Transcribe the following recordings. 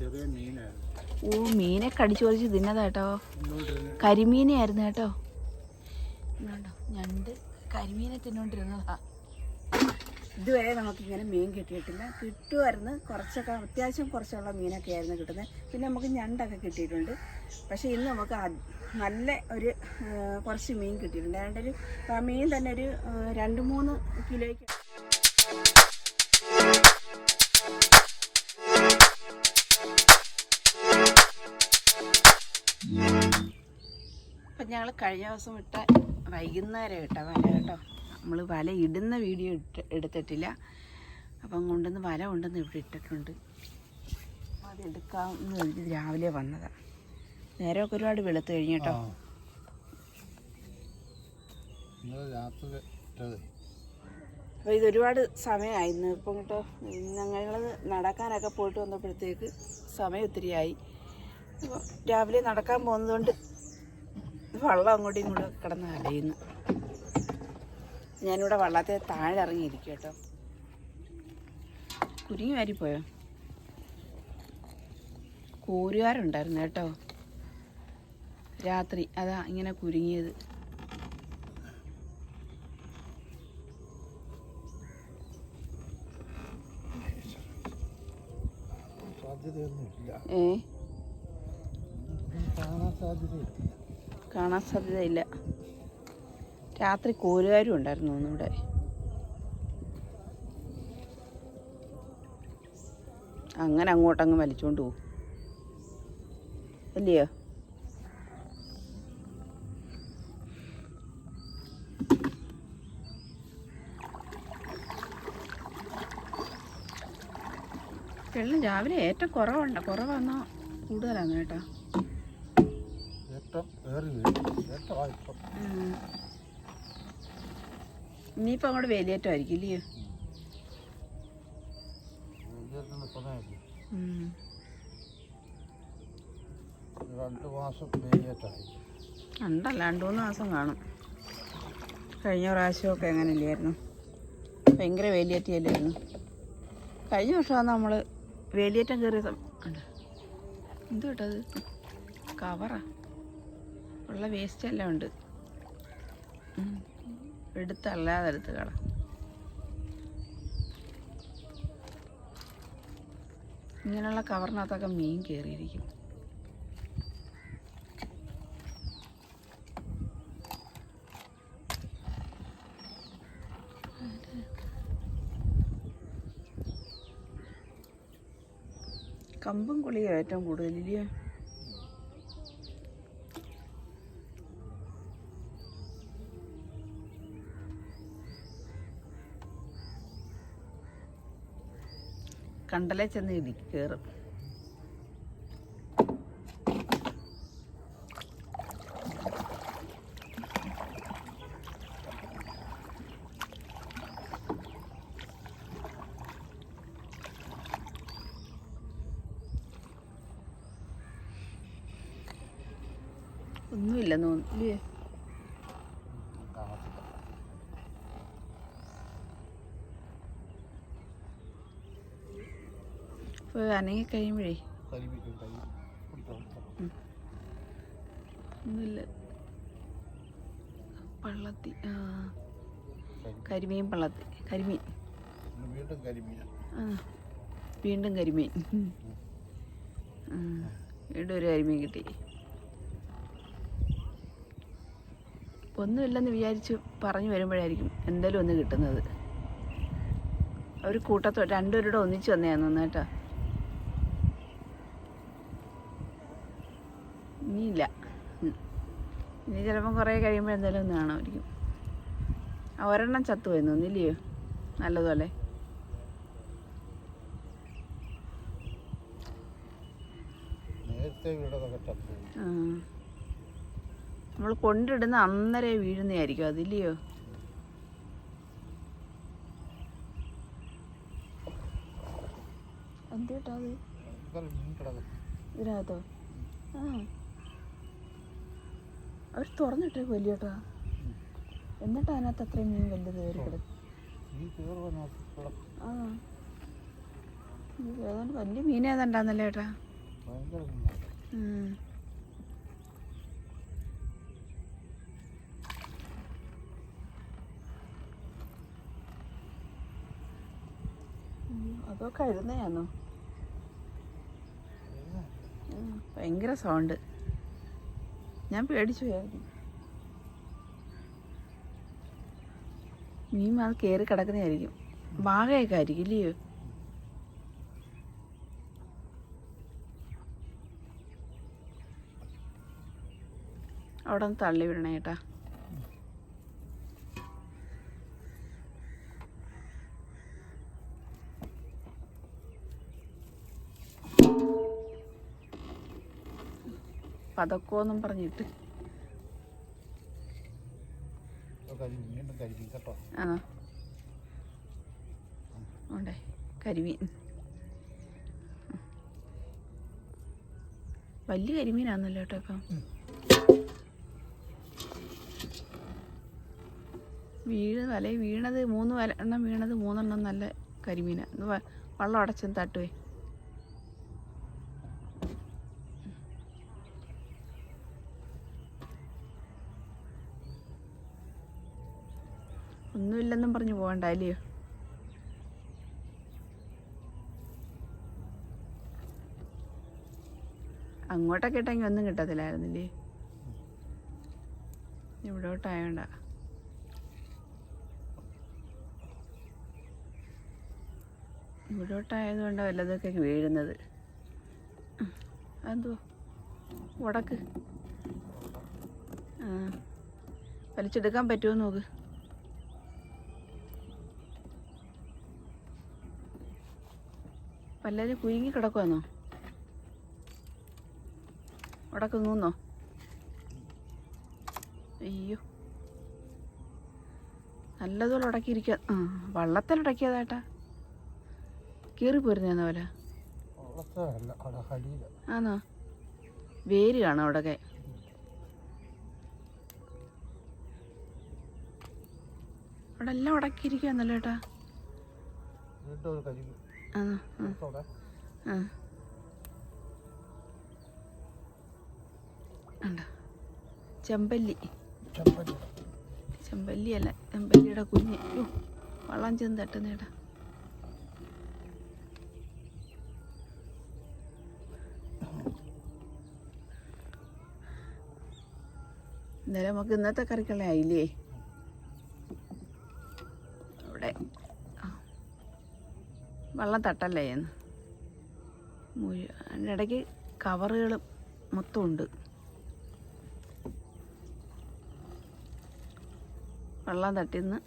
ചെറിയ മീനായിരുന്നു. ഓ മീനെ കടിച്ചു പറിച്ച് തിന്നതാ കേട്ടോ. ഇങ്ങോട്ടിരുന്ന് കരിമീനായിരുന്നു കേട്ടോ ഞണ്ട് കരിമീനെ തിന്നോണ്ടിരുന്നതാ. ഇതുവരെ നമുക്കിങ്ങനെ മീൻ കിട്ടിയിട്ടില്ല. കിട്ടുമായിരുന്നു കുറച്ചൊക്കെ അത്യാവശ്യം കുറച്ചുള്ള മീനൊക്കെ ആയിരുന്നു കിട്ടുന്നത്. പിന്നെ നമുക്ക് ഞണ്ടൊക്കെ കിട്ടിയിട്ടുണ്ട്. പക്ഷേ ഇന്ന് നമുക്ക് നല്ല ഒരു കുറച്ച് മീൻ കിട്ടിയിട്ടുണ്ട്. അതുകൊണ്ടൊരു ഒരു മീൻ തന്നെ ഒരു രണ്ട് മൂന്ന് കിലോയ്ക്ക് അപ്പം ഞങ്ങൾ കഴിഞ്ഞ ദിവസം ഇട്ട വൈകുന്നേരം ഇട്ട വല കേട്ടോ? നമ്മൾ വല ഇടുന്ന വീഡിയോ ഇട്ട് എടുത്തിട്ടില്ല. അപ്പം കൊണ്ടുവന്ന് വല കൊണ്ടുവന്ന് ഇവിടെ ഇട്ടിട്ടുണ്ട്. അപ്പം അത് എടുക്കാമെന്ന് കരുതി രാവിലെ വന്നതാണ് ഒക്കെ ഒരുപാട് വെളുത്ത് കഴിഞ്ഞു കേട്ടോ. അപ്പോൾ ഇതൊരുപാട് സമയമായിരുന്നു ഇപ്പം കേട്ടോ ഞങ്ങൾ നടക്കാനൊക്കെ പോയിട്ട് വന്നപ്പോഴത്തേക്ക് സമയം ഒത്തിരിയായി. രാവിലെ നടക്കാൻ പോകുന്നതുകൊണ്ട് വള്ളം അങ്ങോട്ടും ഇങ്ങോട്ടും കിടന്ന് അലയുന്നു. ഞാനിവിടെ വള്ളത്തെ താഴെ ഇറങ്ങിയിരിക്കും കേട്ടോ. കുരുങ്ങി വാരിപ്പോയോ? കൂരുകാരുണ്ടായിരുന്നു കേട്ടോ. രാത്രി അതാ ഇങ്ങനെ കുരുങ്ങിയത്. ഏ? കാണാൻ സാധ്യതയില്ല. രാത്രി കോരുകാരും ഉണ്ടായിരുന്നു ഒന്നിവിടെ അങ്ങനെ അങ്ങോട്ടങ്ങ് വലിച്ചോണ്ട് പോകും അല്ലയോ? വെള്ളം രാവിലെ ഏറ്റവും കുറവുണ്ട് കുറവാന്നോ കൂടുതലാന്ന് കേട്ടോ. ഇനിയിപ്പോൾ അങ്ങോട്ട് വേലിയേറ്റമായിരിക്കും ഇല്ലയോ. രണ്ട് മാസം ഉണ്ടല്ല രണ്ട് മൂന്ന് മാസം കാണും. കഴിഞ്ഞ പ്രാവശ്യമൊക്കെ എങ്ങനെ ഇല്ലായിരുന്നു ഭയങ്കര വേലിയേറ്റിയല്ലായിരുന്നു. കഴിഞ്ഞ വർഷമാണ് നമ്മൾ വേലിയേറ്റം കയറിയ സമയം എന്ത് കേട്ടത് കവറാ. ഉള്ള വേസ്റ്റ് എല്ലാം ഉണ്ട്. എടുത്തല്ലാതെ എടുത്ത് കള. ഇങ്ങനെയുള്ള കവറിനകത്തൊക്കെ മീൻ കയറിയിരിക്കും കമ്പും കുളിയോ ഏറ്റവും കൂടുതൽ ഇല്ലയോ കണ്ടലേ ചെന്ന് ഇടി കയറും ഒന്നുമില്ലെന്ന് തോന്നുന്നു ഇല്ലേ കാണത്തില്ല ഇപ്പോൾ അനങ്ങി കഴിയുമ്പോഴേ. പള്ളത്തി കരിമീൻ പള്ളത്തി കരിമീൻ. ആ വീണ്ടും കരിമീൻ. വീണ്ടും ഒരു കരിമീൻ കിട്ടി. ഒന്നുമില്ലെന്ന് വിചാരിച്ചു പറഞ്ഞു വരുമ്പോഴായിരിക്കും എന്തായാലും ഒന്ന് കിട്ടുന്നത്. അവർ കൂട്ടത്തോ രണ്ടുപേരുടെ ഒന്നിച്ച് വന്നതാന്ന് കേട്ടോ. ഇനിയില്ല. ഇനി ചിലപ്പം കുറേ കഴിയുമ്പോൾ എന്തായാലും ഒന്ന് കാണുമായിരിക്കും. ആ ഒരെണ്ണം ചത്തുപോയെന്ന്? ഒന്നില്ലയോ നല്ലതുപോലെ. നമ്മൾ കൊണ്ടിടുന്ന അന്നേരം വീഴുന്നതായിരിക്കും അതില്ലയോ? എന്തേട്ടാ അത്? ഇതിനകത്തോ? ആ. അവർ തുറന്നിട്ടേ വലിയേട്ടാ എന്നിട്ട് അതിനകത്ത് അത്രയും മീൻ വലുത് കയറി കിടക്കും. ആ. ഏതാണ്ട് വലിയ മീൻ ഏതാണ്ടാന്നല്ലേ ഏട്ടാ? അതോ കഴുതയാണോ ഉം, ഭയങ്കര സൗണ്ട്. ഞാൻ പേടിച്ചു പോയായിരുന്നു. മീൻ അത് കയറി കിടക്കുന്നതായിരിക്കും. വാഴയൊക്കെ ആയിരിക്കും ഇല്ലയോ? അവിടെ നിന്ന് തള്ളി വിടണേ ചേട്ടാ പതക്കോന്നും പറഞ്ഞിട്ട്. ആ. കരിമീൻ. വലിയ കരിമീനാന്നല്ലോ കേട്ടോ ഇപ്പം. വീണ് വല വീണത് മൂന്ന് വല എണ്ണം വീണത് മൂന്നെണ്ണം നല്ല കരിമീന. വള്ളം അടച്ചും തട്ടുവേ. ഒന്നുമില്ലെന്നും പറഞ്ഞു പോകണ്ട അല്ലയോ അങ്ങോട്ടൊക്കെ ഇട്ടെങ്കിൽ ഒന്നും കിട്ടത്തില്ലായിരുന്നില്ലേ? ഇവിടോട്ടായോണ്ട ഇവിടോട്ടായതുകൊണ്ട് വല്ലതൊക്കെ വീഴുന്നത്. അതോ ഉടക്ക് ആ വലിച്ചെടുക്കാൻ പറ്റുമോ നോക്ക്. വല്ലവരും കുരുങ്ങി കിടക്കുവാന്നോ? ഉടക്കുന്നോ അയ്യോ. നല്ലതുപോലെ ഉടക്കിയിരിക്കുക ആ വള്ളത്തിൽ ഉടക്കിയതാട്ടാ. കീറി പോരുന്നേന്ന പോലെ ആണോ വേര് കാണോ അവിടെയൊക്കെ അവിടെ എല്ലാം ഉടക്കിയിരിക്കുകയെന്നല്ലോ ഏട്ടാ. വീണ്ടും ചെമ്പല്ലി. ചെമ്പല്ലി. അല്ല ചെമ്പല്ലിയുടെ കുഞ്ഞ്. യ്യോ, വള്ളം ചെന്ന് തട്ടുന്നേടാ. എന്തായാലും നമുക്ക് ഇന്നത്തെ കറിക്കളെ ആയില്ലേ? വെള്ളം തട്ടല്ലേ എന്ന്. അതിന്റെ ഇടയ്ക്ക് കവറുകൾ മൊത്തം ഉണ്ട് വെള്ളം തട്ടിന്ന്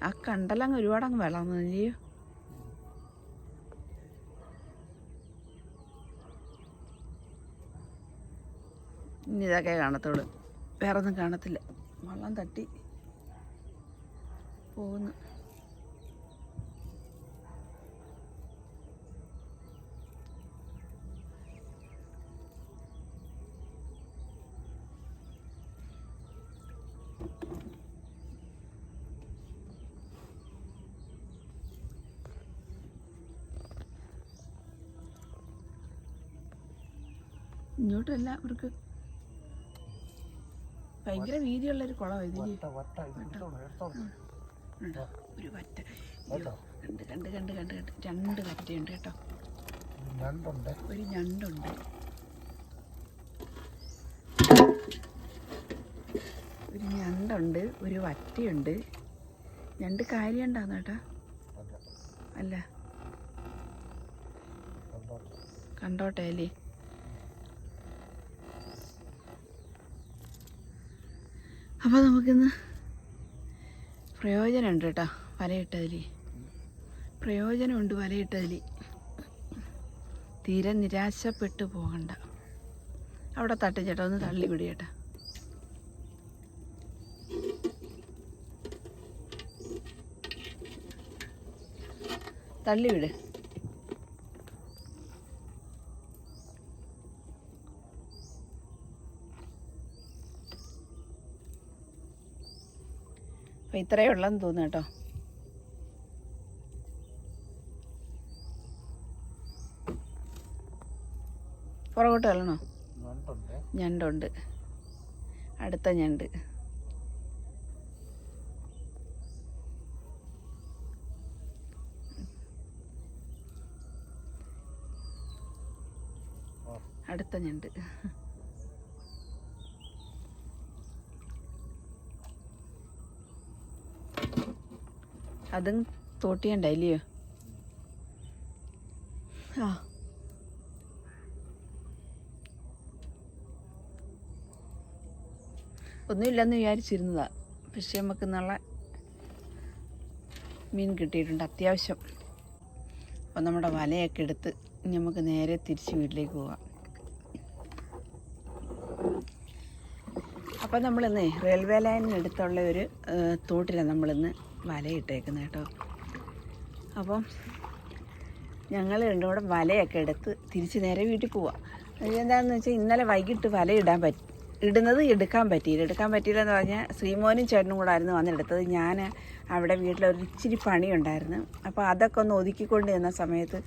ആ കണ്ടലങ്ങ് ഒരുപാടങ്ങ് വെള്ളം വന്നില്ലയോ ഇനി ഇതൊക്കെ കാണത്തുള്ളൂ. വേറെ ഒന്നും കാണത്തില്ല. വെള്ളം തട്ടി പോകുന്നു. ഇങ്ങോട്ടല്ല ഇവർക്ക് ഭയങ്കര കുളമാണ് ഉണ്ടോ ഒരു വറ്റ കേട്ടോ കണ്ട് കണ്ട് കണ്ട് കണ്ട് കണ്ട് രണ്ട് വറ്റയുണ്ട് കേട്ടോ. ഒരു ഞണ്ടുണ്ട്. ഒരു ഞണ്ടുണ്ട്. ഒരു വറ്റയുണ്ട്. ഞണ്ട് കാര്യണ്ടാന്ന് കേട്ടാ അല്ല അല്ല. കണ്ടോ കണ്ടോട്ടെ അല്ലേ? അപ്പോൾ നമുക്കിന്ന് പ്രയോജനമുണ്ട് കേട്ടോ വലയിട്ടതിൽ പ്രയോജനമുണ്ട് വലയിട്ടതിൽ തീരെ നിരാശപ്പെട്ടു പോകണ്ട. അവിടെ തട്ടി ചേട്ടാ ഒന്ന് തള്ളി വിടി ചേട്ടാ. തള്ളി വിട് അപ്പം ഇത്രയേ ഉള്ളെന്ന് തോന്നുന്നു കേട്ടോ. പുറകോട്ട് തള്ളണോ? ഞണ്ടുണ്ട്. അടുത്ത ഞണ്ട്. അടുത്ത ഞണ്ട്. അതും തോട്ടിയണ്ടല്ലയോ ആ. ഒന്നുമില്ലെന്ന് വിചാരിച്ചിരുന്നതാ. പക്ഷെ നമുക്ക് നല്ല മീൻ കിട്ടിയിട്ടുണ്ട് അത്യാവശ്യം. അപ്പോൾ നമ്മുടെ വലയൊക്കെ എടുത്ത് നമുക്ക് നേരെ തിരിച്ച് വീട്ടിലേക്ക് പോവാം. അപ്പം നമ്മളിന്ന് റെയിൽവേ ലൈനിനടുത്തുള്ള ഒരു തോട്ടിലാണ് നമ്മളിന്ന് വലയിട്ടേക്കുന്നത് കേട്ടോ. അപ്പം ഞങ്ങൾ രണ്ടും കൂടെ വലയൊക്കെ എടുത്ത് തിരിച്ച് നേരെ വീട്ടിൽ പോവാം. എന്താണെന്ന് വെച്ചാൽ ഇന്നലെ വൈകിട്ട് വല ഇടാൻ പറ്റി ഇടുന്നത് എടുക്കാൻ പറ്റിയില്ല. എടുക്കാൻ പറ്റിയില്ല എന്ന് പറഞ്ഞാൽ ശ്രീമോനും ചേട്ടനും കൂടെ ആയിരുന്നു വന്നെടുത്തത് ഞാൻ അവിടെ വീട്ടിൽ ഒരു ഇച്ചിരി പണിയുണ്ടായിരുന്നു. അപ്പോൾ അതൊക്കെ ഒന്ന് ഒതുക്കിക്കൊണ്ട് ചെന്ന സമയത്ത്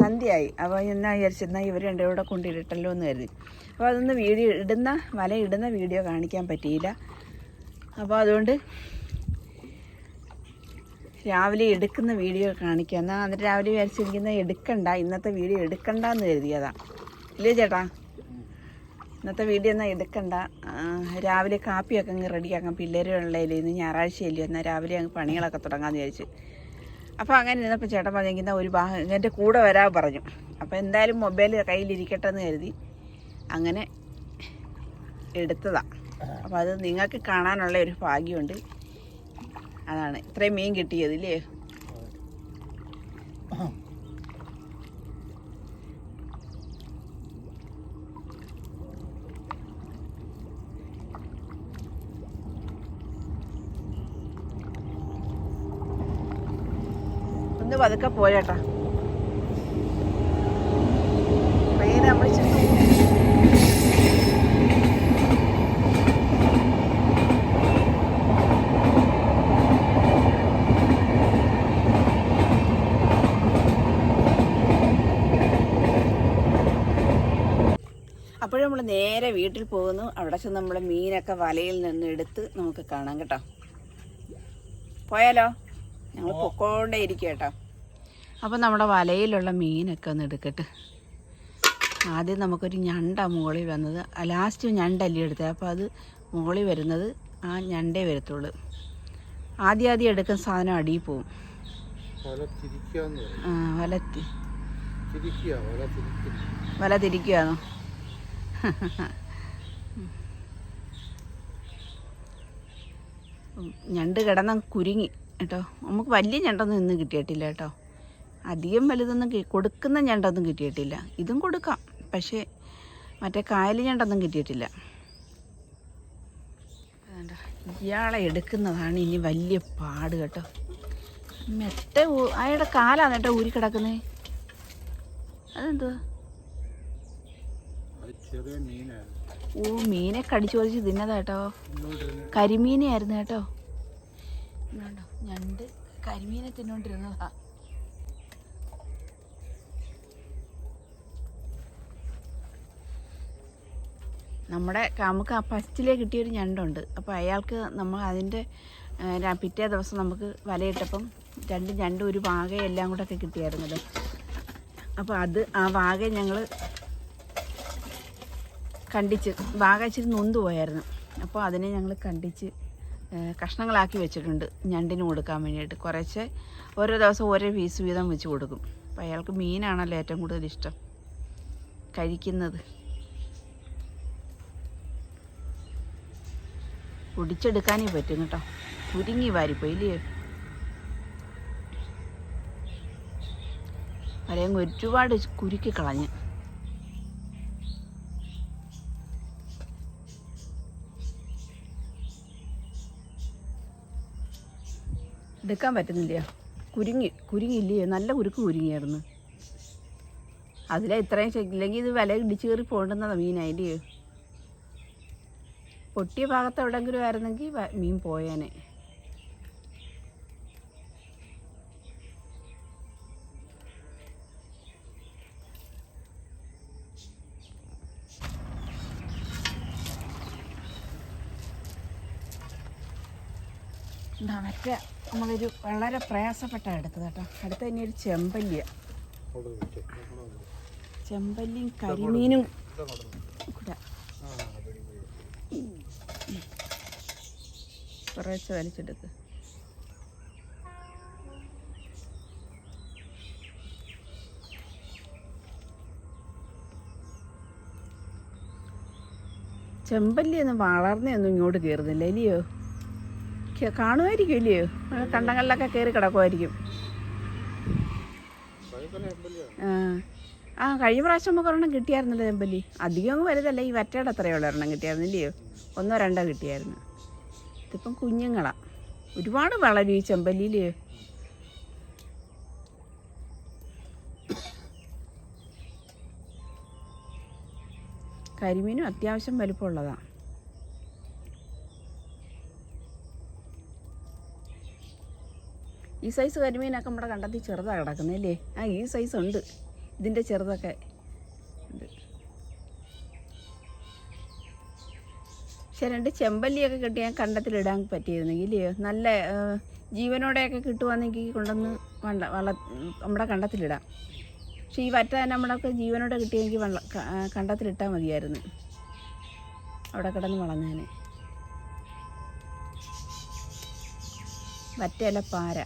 സന്ധ്യയായി. അപ്പോൾ എന്നാ വിചാരിച്ചെന്നാൽ ഇവർ രണ്ടും കൂടെ കൊണ്ടിടട്ടല്ലോ എന്ന് കരുതി. അപ്പോൾ അതൊന്ന് വീഡിയോ ഇടുന്ന വല ഇടുന്ന വീഡിയോ കാണിക്കാൻ പറ്റിയില്ല. അപ്പോൾ അതുകൊണ്ട് രാവിലെ എടുക്കുന്ന വീഡിയോ കാണിക്കുക. എന്നാൽ അന്ന് രാവിലെ വിചാരിച്ചിരിക്കുന്ന എടുക്കണ്ട ഇന്നത്തെ വീഡിയോ എടുക്കണ്ട എന്ന് കരുതിയതാ ഇല്ലേ ചേട്ടാ? ഇന്നത്തെ വീഡിയോ എന്നാൽ എടുക്കണ്ട. രാവിലെ കാപ്പിയൊക്കെ അങ്ങ് റെഡിയാക്കാം. പിള്ളേരുള്ളതിൽ ഇന്ന് ഞായറാഴ്ചയല്ലേ എന്നാൽ രാവിലെ അങ്ങ് പണികളൊക്കെ തുടങ്ങാമെന്ന് വിചാരിച്ചു. അപ്പോൾ അങ്ങനെ ഇരുന്നപ്പോൾ ചേട്ടൻ പറഞ്ഞെങ്കിൽ ഒരു ഭാഗം എന്റെ കൂടെ വരാൻ പറഞ്ഞു. അപ്പോൾ എന്തായാലും മൊബൈൽ കയ്യിലിരിക്കട്ടെ എന്ന് കരുതി അങ്ങനെ എടുത്തതാണ് അപ്പോൾ അത് നിങ്ങൾക്ക് കാണാനുള്ള ഒരു ഭാഗ്യമുണ്ട്. അതാണ്. ഇത്രയും മീൻ കിട്ടിയത് ഇല്ലേ ഒന്ന് പതുക്കെ പോയേട്ടാ ട്രെയിൻ നമ്മൾ ചെന്നു അപ്പോഴും നമ്മൾ നേരെ വീട്ടിൽ പോകുന്നു. അവിടെ ചെന്ന് നമ്മൾ മീനൊക്കെ വലയിൽ നിന്ന് എടുത്ത് നമുക്ക് കാണാം കേട്ടോ. പോയാലോ? ഞങ്ങൾ പൊക്കോണ്ടേ ഇരിക്കുക കേട്ടോ. അപ്പം നമ്മുടെ വലയിലുള്ള മീനൊക്കെ ഒന്ന് എടുക്കട്ടെ. ആദ്യം നമുക്കൊരു ഞണ്ട മുകളിൽ വന്നത്. ലാസ്റ്റ് ഞണ്ടല്ലേ എടുത്തത് അപ്പോൾ അത് മുകളിൽ വരുന്നത് ആ ഞണ്ടേ വരത്തുള്ളൂ. ആദ്യം ആദ്യം എടുക്കുന്ന സാധനം അടിയിൽ പോവും. വല വല തിരിക്കുക തിരിക്കുകയാണോ? ഞണ്ട് കിടന്ന കുരുങ്ങി കേട്ടോ. നമുക്ക് വലിയ ഞണ്ടൊന്നും ഇന്ന് കിട്ടിയിട്ടില്ല കേട്ടോ. അധികം വലുതൊന്നും കൊടുക്കുന്ന ഞണ്ടൊന്നും കിട്ടിയിട്ടില്ല. ഇതും കൊടുക്കാം പക്ഷേ മറ്റേ കായൽ ഞണ്ടൊന്നും കിട്ടിയിട്ടില്ല. ഇയാളെ എടുക്കുന്നതാണ് ഇനി വലിയ പാട് കേട്ടോ. മെത്ത അയാളുടെ കാലാണ് കേട്ടോ ഊരി കിടക്കുന്നത് അതെന്തുവാ? അത് ചെറിയ മീനായിരുന്നു. ഓ മീനെ കടിച്ചു പറിച്ച് തിന്നതാ കേട്ടോ. ഇന്നോട്ടിരുന്ന് കരിമീനായിരുന്നു കേട്ടോ. വേണ്ടോ ഞണ്ട് കരിമീനെ തിന്നോണ്ടിരുന്നതാ. നമ്മുടെ നമുക്ക് ആ പസ്റ്റിലെ കിട്ടിയൊരു ഞണ്ടുണ്ട്. അപ്പോൾ അയാൾക്ക് നമ്മൾ അതിന്റെ പിറ്റേ ദിവസം നമുക്ക് വലയിട്ടപ്പം രണ്ട് ഞണ്ടും ഒരു വാകയും എല്ലാം കൂടെ ഒക്കെ കിട്ടിയായിരുന്നല്ലോ. അപ്പോൾ അത് ആ വാക ഞങ്ങൾ കണ്ടിച്ച് വാഗാച്ചിരി നൊന്ത് പോയായിരുന്നു. അപ്പോൾ അതിനെ ഞങ്ങൾ കണ്ടിച്ച് കഷ്ണങ്ങളാക്കി വെച്ചിട്ടുണ്ട് ഞണ്ടിന് കൊടുക്കാൻ വേണ്ടിയിട്ട്. കുറച്ച് ഓരോ ദിവസം ഓരോ പീസ് വീതം വെച്ച് കൊടുക്കും. അപ്പോൾ അയാൾക്ക് മീനാണല്ലോ ഏറ്റവും കൂടുതൽ ഇഷ്ടം. കഴിക്കുന്നത്. പൊടിച്ചെടുക്കാനേ പറ്റും കേട്ടോ. കുരുങ്ങി വാരിപ്പോയി ഇല്ലേ? ഒരുപാട് കുരുക്കി കളഞ്ഞ്. എടുക്കാൻ പറ്റുന്നില്ല കുരുങ്ങി കുരുങ്ങില്ലേ നല്ല കുരുക്ക് കുരുങ്ങിയായിരുന്നു. അതിലെ ഇത്രയും ഇല്ലെങ്കിൽ ഇത് വില ഇടിച്ചു കയറി പോകേണ്ടുന്നതാണ് മീൻ അതിന്റെ പൊട്ടിയ ഭാഗത്ത് എവിടെയെങ്കിലും ആയിരുന്നെങ്കിൽ മീൻ പോയേനെ. മറ്റേ നമ്മളൊരു വളരെ പ്രയാസപ്പെട്ട എടുത്തത് കേട്ടോ അടുത്ത തന്നെ ഒരു ചെമ്പല്ലിയ. ചെമ്പല്ലിയും കരിമീനും. കൂടെ കുറേശ്ശെ വലിച്ചെടുക്ക് ചെമ്പല്ലി ഒന്നും ഇങ്ങോട്ട് കയറുന്നില്ല ഇല്ലയോ ക- കാണുമായിരിക്കും ഇല്ലയോ തണ്ടങ്ങളിലൊക്കെ കയറി കിടക്കുമായിരിക്കും. ആ. കഴിഞ്ഞ പ്രാവശ്യം നമുക്ക് ഒരെണ്ണം കിട്ടിയായിരുന്നല്ലോ ചെമ്പല്ലി. അധികം അങ്ങ് വലുതല്ല ഈ വറ്റയുടെ അത്രയുള്ള ഒരെണ്ണം കിട്ടിയായിരുന്നില്ലയോ? ഒന്നോ രണ്ടോ കിട്ടിയായിരുന്നു. ഇതിപ്പം കുഞ്ഞുങ്ങളാ. ഒരുപാട് വളരും ഈ ചെമ്പല്ലിയിലെയോ കരിമീനും അത്യാവശ്യം വലിപ്പമുള്ളതാണ് ഈ സൈസ് കരിമീനൊക്കെ നമ്മുടെ കണ്ടത്തിൽ ചെറുതാണ് കിടക്കുന്നല്ലേ ആ ഈ സൈസ് ഉണ്ട്. ഇതിന്റെ ചെറുതൊക്കെ ഉണ്ട്. പക്ഷെ രണ്ട് ചെമ്പല്ലിയൊക്കെ കിട്ടി ഞാൻ കണ്ടത്തിലിടാൻ പറ്റിയിരുന്നെങ്കിൽ ഇല്ലയോ നല്ല ജീവനോടെയൊക്കെ കിട്ടുവാണെങ്കിൽ കൊണ്ടുവന്ന് വണ്ട വള നമ്മുടെ കണ്ടത്തിലിടാം. പക്ഷെ ഈ വറ്റ നമ്മളൊക്കെ ജീവനോടെ കിട്ടിയെങ്കിൽ വള കണ്ടത്തിലിട്ടാൽ മതിയായിരുന്നു. അവിടെ കിടന്ന് വളഞ്ഞാൽ വറ്റയല്ല പാര.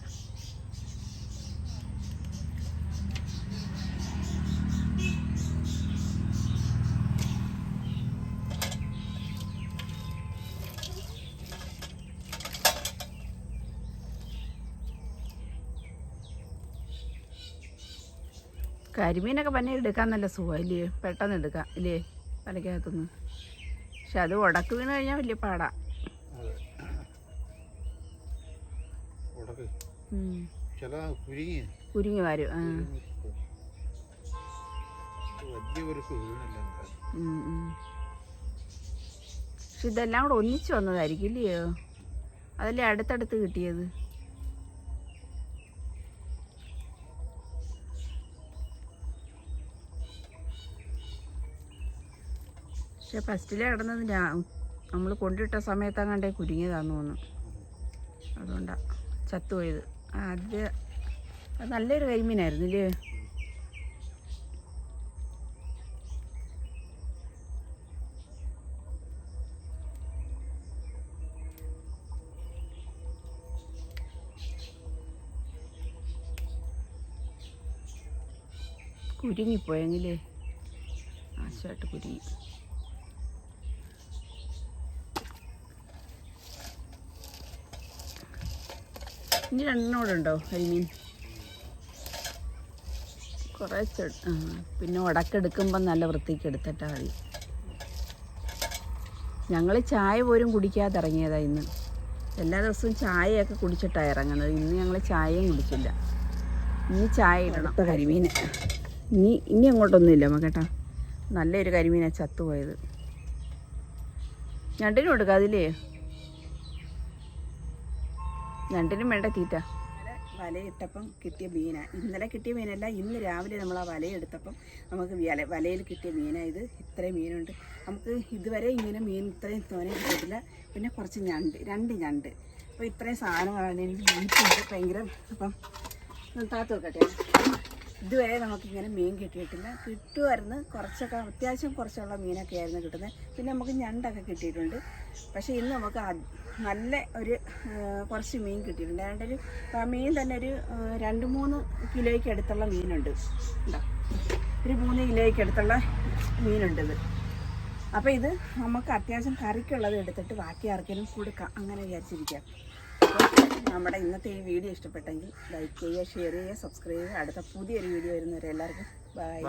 കരിമീനൊക്കെ പന്നെ എടുക്കാൻ നല്ല സുഖം ഇല്ലേ? പെട്ടെന്ന് എടുക്കാം ഇല്ലേ? വലക്കകത്തുനിന്ന് പക്ഷെ അത് ഉടക്ക് വീണ് കഴിഞ്ഞാൽ വലിയ പാടാ. കുരുങ്ങി. വരും ആ. പക്ഷെ ഇതെല്ലാം കൂടെ ഒന്നിച്ചു വന്നതായിരിക്കും ഇല്ലയോ? അതല്ലേ അടുത്തടുത്ത് കിട്ടിയത്? പക്ഷെ ഫസ്റ്റിലെ കിടന്നത് ഞാൻ നമ്മൾ കൊണ്ടിട്ട സമയത്തങ്ങാണ്ടേ കുരുങ്ങിയതാന്ന് തോന്നുന്നു. അതുകൊണ്ടാണ് ചത്തുപോയത്. ആദ്യ അത് നല്ലൊരു കരിമീനായിരുന്നു ഇല്ലേ? കുരുങ്ങിപ്പോയെങ്കിലേ? ആശയായിട്ട് കുരുങ്ങി. ഇനി രണ്ടെണ്ണം കൂടെ ഉണ്ടോ കരിമീൻ കുറേ ചെ- പിന്നെ ഉടക്കെടുക്കുമ്പം നല്ല വൃത്തിക്ക് എടുത്തിട്ടാൽ മതി. ഞങ്ങൾ ചായ പോലും കുടിക്കാതെ ഇറങ്ങിയതാ ഇന്ന്. എല്ലാ ദിവസവും ചായയൊക്കെ കുടിച്ചിട്ടാണ് ഇറങ്ങുന്നത്. ഇന്ന് ഞങ്ങൾ ചായയും കുടിച്ചില്ല. ഇനി ചായ ഇടണം. കരിമീൻ ഇനി ഇനി അങ്ങോട്ടൊന്നുമില്ല മക്കേട്ടാ നല്ലൊരു കരിമീനാണ് ചത്തുപോയത്. ഞണ്ടിനും കൊടുക്കാം അതിലേ ഞണ്ടിനും വേണ്ട തീറ്റ. വലയിട്ടപ്പം കിട്ടിയ മീന. ഇന്നലെ കിട്ടിയ മീനല്ല ഇന്ന് രാവിലെ നമ്മൾ ആ വലയെടുത്തപ്പം നമുക്ക് വല വലയിൽ കിട്ടിയ മീന ഇത്. ഇത്രയും മീനുണ്ട്. നമുക്ക് ഇതുവരെ ഇങ്ങനെ മീൻ ഇത്രയും തോനെ കിട്ടിയിട്ടില്ല. പിന്നെ കുറച്ച് ഞണ്ട് രണ്ട് ഞണ്ട്. അപ്പോൾ ഇത്രയും സാധനങ്ങളാണ് എനിക്ക് ഭയങ്കര അപ്പം താത്തു വെക്കട്ടെ ഇതുവരെ നമുക്കിങ്ങനെ മീൻ കിട്ടിയിട്ടില്ല. കിട്ടുമായിരുന്നു കുറച്ചൊക്കെ അത്യാവശ്യം കുറച്ചുള്ള മീനൊക്കെ ആയിരുന്നു കിട്ടുന്നത്. പിന്നെ നമുക്ക് ഞണ്ടൊക്കെ കിട്ടിയിട്ടുണ്ട്. പക്ഷേ ഇന്ന് നമുക്ക് നല്ല ഒരു കുറച്ച് മീൻ കിട്ടിയിട്ടുണ്ട്. അതിന്റെ ഒരു മീൻ തന്നെ ഒരു രണ്ട് മൂന്ന് കിലോയ്ക്ക് അടുത്തുള്ള മീനുണ്ട്. ഒരു മൂന്ന് കിലോയ്ക്ക് അടുത്തുള്ള മീനുണ്ട് ഇത്. അപ്പോൾ ഇത് നമുക്ക് അത്യാവശ്യം കറിക്കുള്ളത് എടുത്തിട്ട് ബാക്കി ആർക്കെങ്കിലും കൊടുക്കാം. അങ്ങനെ വിചാരിച്ചിരിക്കാം. നമ്മുടെ ഇന്നത്തെ ഈ വീഡിയോ ഇഷ്ടപ്പെട്ടെങ്കിൽ ലൈക്ക് ചെയ്യുക ഷെയർ ചെയ്യുക സബ്സ്ക്രൈബ് ചെയ്യുക. അടുത്ത പുതിയൊരു വീഡിയോ വരുന്നവരെ എല്ലാവർക്കും ബൈ